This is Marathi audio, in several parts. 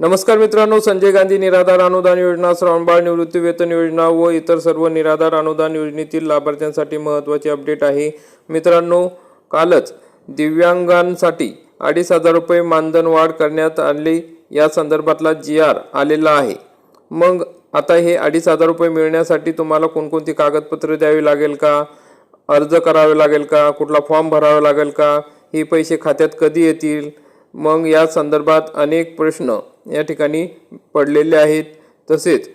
नमस्कार मित्रांनो संजय गांधी निराधार अनुदान योजना श्रावणबाळ निवृत्ती वेतन योजना व इतर सर्व निराधार अनुदान योजनेतील लाभार्थ्यांसाठी महत्त्वाचे अपडेट आहे. मित्रांनो कालच दिव्यांगांसाठी अडीच हजार रुपये मानधन वाढ करण्यात आली. या संदर्भातला जी आर आलेला आहे. मग आता हे अडीच हजार रुपये मिळण्यासाठी तुम्हाला कोणकोणती कागदपत्रे द्यावी लागेल का? अर्ज करावे लागेल का? कुठला फॉर्म भरावा लागेल का? हे पैसे खात्यात कधी येतील? मग या संदर्भात अनेक प्रश्न या ठिकाणी पडलेले आहेत. तसेच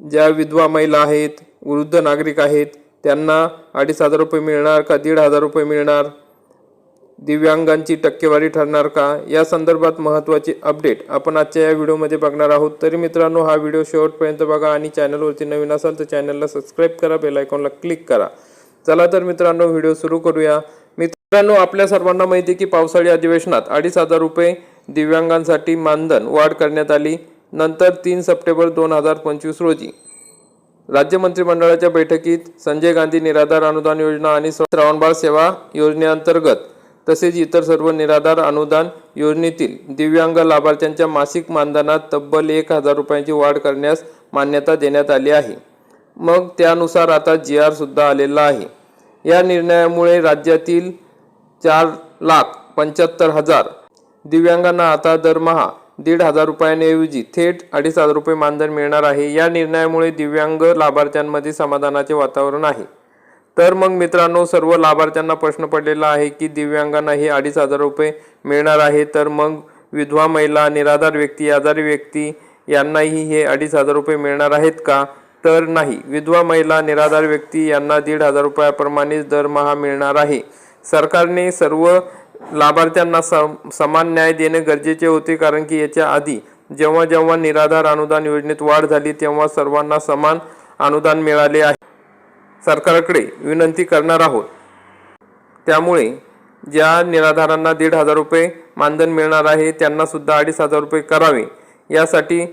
ज्या विधवा महिला आहेत वृद्ध नागरिक आहेत त्यांना अडीच हजार रुपये मिळणार का दीड हजार रुपये मिळणार? दिव्यांगांची टक्केवारी ठरणार का? या संदर्भात महत्त्वाचे अपडेट आपण आजच्या या व्हिडिओमध्ये बघणार आहोत. तरी मित्रांनो हा व्हिडिओ शेवटपर्यंत बघा आणि चॅनलवरती नवीन असाल तर चॅनलला सबस्क्राईब करा बेल आयकॉनला क्लिक करा. चला तर मित्रांनो व्हिडिओ सुरू करूया. मित्रांनो आपल्या सर्वांना माहिती आहे की पावसाळी अधिवेशनात अडीच हजार रुपये दिव्यांगांसाठी मानधन वाढ करण्यात आली. नंतर तीन सप्टेंबर दोन हजार पंचवीस रोजी राज्य मंत्रिमंडळाच्या बैठकीत संजय गांधी निराधार अनुदान योजना आणि श्रावणबाळ सेवा योजनेअंतर्गत तसेच इतर सर्व निराधार अनुदान योजनेतील दिव्यांग लाभार्थ्यांच्या मासिक मानधनात तब्बल एक हजार रुपयांची वाढ करण्यास मान्यता देण्यात आली आहे. मग त्यानुसार आता जी आर सुद्धा आलेला आहे. या निर्णयामुळे राज्यातील चार लाख पंच्याहत्तर हजार. दिव्यांगांना आता दरमहा दीड हजार रुपयांऐवजी थेट अडीच हजार रुपये मानधन मिळणार आहे. या निर्णयामुळे दिव्यांग लाभार्थ्यांमध्ये समाधानाचे वातावरण आहे. तर मग मित्रांनो सर्व लाभार्थ्यांना प्रश्न पडलेला आहे की दिव्यांगांना हे अडीच हजार रुपये मिळणार आहे. तर मग विधवा महिला निराधार व्यक्ती आजारी व्यक्ती यांनाही हे अडीच हजार रुपये मिळणार आहेत का? तर नाही. विधवा महिला निराधार व्यक्ती यांना दीड हजार रुपयाप्रमाणेच दरमहा मिळणार आहे. सरकारने सर्व लाभार्थ्यांना सम समान न्याय देणे गरजेचे होते कारण की याच्या आधी जेव्हा जेव्हा निराधार अनुदान योजनेत वाढ झाली तेव्हा सर्वांना समान अनुदान मिळाले आहे. सरकारकडे विनंती करणार आहोत. त्यामुळे ज्या निराधारांना दीड हजार रुपये मानधन मिळणार आहे त्यांना सुद्धा अडीच हजार रुपये करावे. यासाठी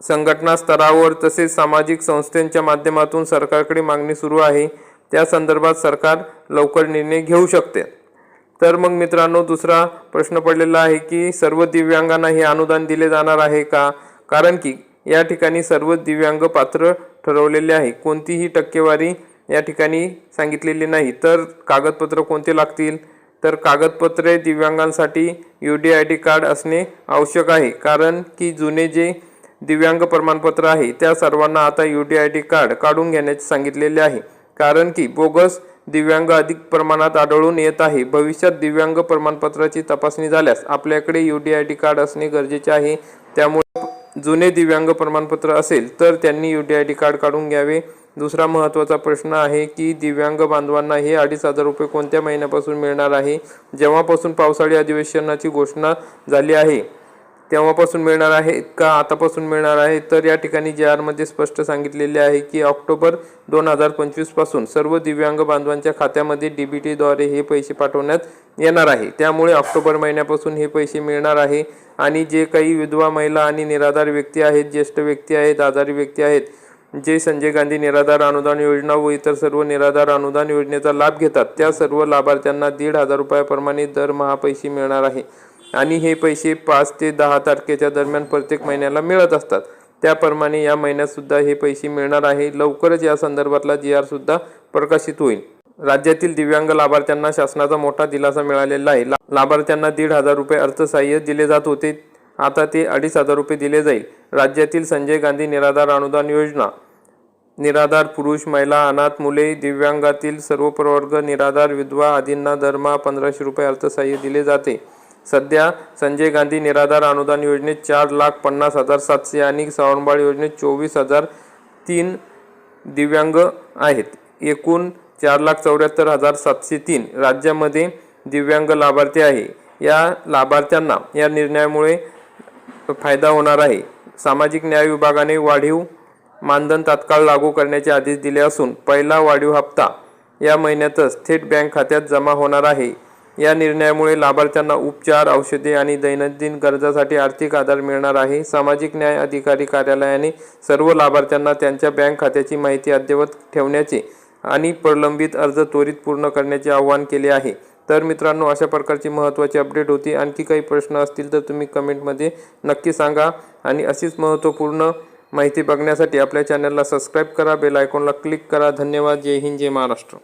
संघटना स्तरावर तसेच सामाजिक संस्थांच्या माध्यमातून सरकारकडे मागणी सुरू आहे. त्या संदर्भात सरकार लवकर निर्णय घेऊ शकते. तर मग मित्रांनो दुसरा प्रश्न पडलेला आहे की सर्व दिव्यांगांना हे अनुदान दिले जाणार आहे का? कारण की या ठिकाणी सर्व दिव्यांग पात्र ठरवलेले आहे. कोणतीही टक्केवारी या ठिकाणी सांगितलेली नाही. तर कागदपत्र कोणते लागतील? तर कागदपत्रे दिव्यांगांसाठी U D I D card असणे आवश्यक आहे. कारण की जुने जे दिव्यांग प्रमाणपत्र आहे त्या सर्वांना आता U D I D card काढून घेण्याचे सांगितलेले आहे. कारण की बोगस दिव्यांग अधिक प्रमाणात आढळून येत आहे. भविष्यात दिव्यांग प्रमाणपत्राची तपासणी झाल्यास आपल्याकडे U D I D card असणे गरजेचे आहे. त्यामुळे जुने दिव्यांग प्रमाणपत्र असेल तर त्यांनी U D I D card काढून घ्यावे. दुसरा महत्त्वाचा प्रश्न आहे की दिव्यांग बांधवांना हे अडीच हजार रुपये कोणत्या महिन्यापासून मिळणार आहे? जेव्हापासून पावसाळी अधिवेशनाची घोषणा झाली आहे? तेव्हापासून मिळणार आहे का आतापासून मिळणार आहे. तर या ठिकाणी जे आरमध्ये स्पष्ट सांगितलेले आहे की ऑक्टोबर दोन हजार पंचवीसपासून सर्व दिव्यांग बांधवांच्या खात्यामध्ये डी बी टीद्वारे हे पैसे पाठवण्यात येणार आहे. त्यामुळे ऑक्टोबर महिन्यापासून हे पैसे मिळणार आहे आणि जे काही विधवा महिला आणि निराधार व्यक्ती आहेत ज्येष्ठ व्यक्ती आहेत आजारी व्यक्ती आहेत जे संजय गांधी निराधार अनुदान योजना व इतर सर्व निराधार अनुदान योजनेचा लाभ घेतात त्या सर्व लाभार्थ्यांना दीड हजार रुपयाप्रमाणे दरमहा पैसे मिळणार आहे. आणि हे पैसे पाच ते दहा तारखेच्या दरम्यान प्रत्येक महिन्याला मिळत असतात. त्याप्रमाणे या महिन्यात सुद्धा हे पैसे मिळणार आहे. लवकरच या संदर्भातला जी आर सुद्धा प्रकाशित होईल. राज्यातील दिव्यांग लाभार्थ्यांना शासनाचा मोठा दिलासा मिळालेला आहे. लाभार्थ्यांना दीड हजार रुपये अर्थसहाय्य दिले जात होते. आता ते अडीच हजार रुपये दिले जाईल. राज्यातील संजय गांधी निराधार अनुदान योजना निराधार पुरुष महिला अनाथ मुले दिव्यांगातील सर्व प्रवर्ग निराधार विधवा आदींना दरमहा पंधराशे रुपये अर्थसहाय्य दिले जाते. सध्या संजय गांधी निराधार अनुदान योजनेत चार लाख पन्नास हजार सातशे आणि श्रावणबाळ योजनेत चोवीस हजार तीन दिव्यांग आहेत. एकूण चार लाख चौऱ्याहत्तर हजार सातशे तीन राज्यामध्ये दिव्यांग लाभार्थी आहे. या लाभार्थ्यांना या निर्णयामुळे फायदा होणार आहे. सामाजिक न्याय विभागाने वाढीव मानधन तात्काळ लागू करण्याचे आदेश दिले असून पहिला वाढीव हप्ता या महिन्यातच थेट बँक खात्यात जमा होणार आहे. या निर्णयामुळे लाभार्थ्यांना उपचार औषधे आणि दैनंदिन गरजासाठी आर्थिक आधार मिळणार आहे. सामाजिक न्याय अधिकारी कार्यालयाने सर्व लाभार्थ्यांना त्यांच्या बँक खात्याची माहिती अद्ययावत ठेवण्याचे आणि प्रलंबित अर्ज त्वरित पूर्ण करण्याचे आवाहन केले आहे. तर मित्रांनो अशा प्रकारची महत्त्वाची अपडेट होती. आणखी काही प्रश्न असतील तर तुम्ही कमेंटमध्ये नक्की सांगा. आणि अशीच महत्त्वपूर्ण माहिती बघण्यासाठी आपल्या चॅनलला सबस्क्राईब करा बेल आयकॉनला क्लिक करा. धन्यवाद. जय हिंद जय महाराष्ट्र.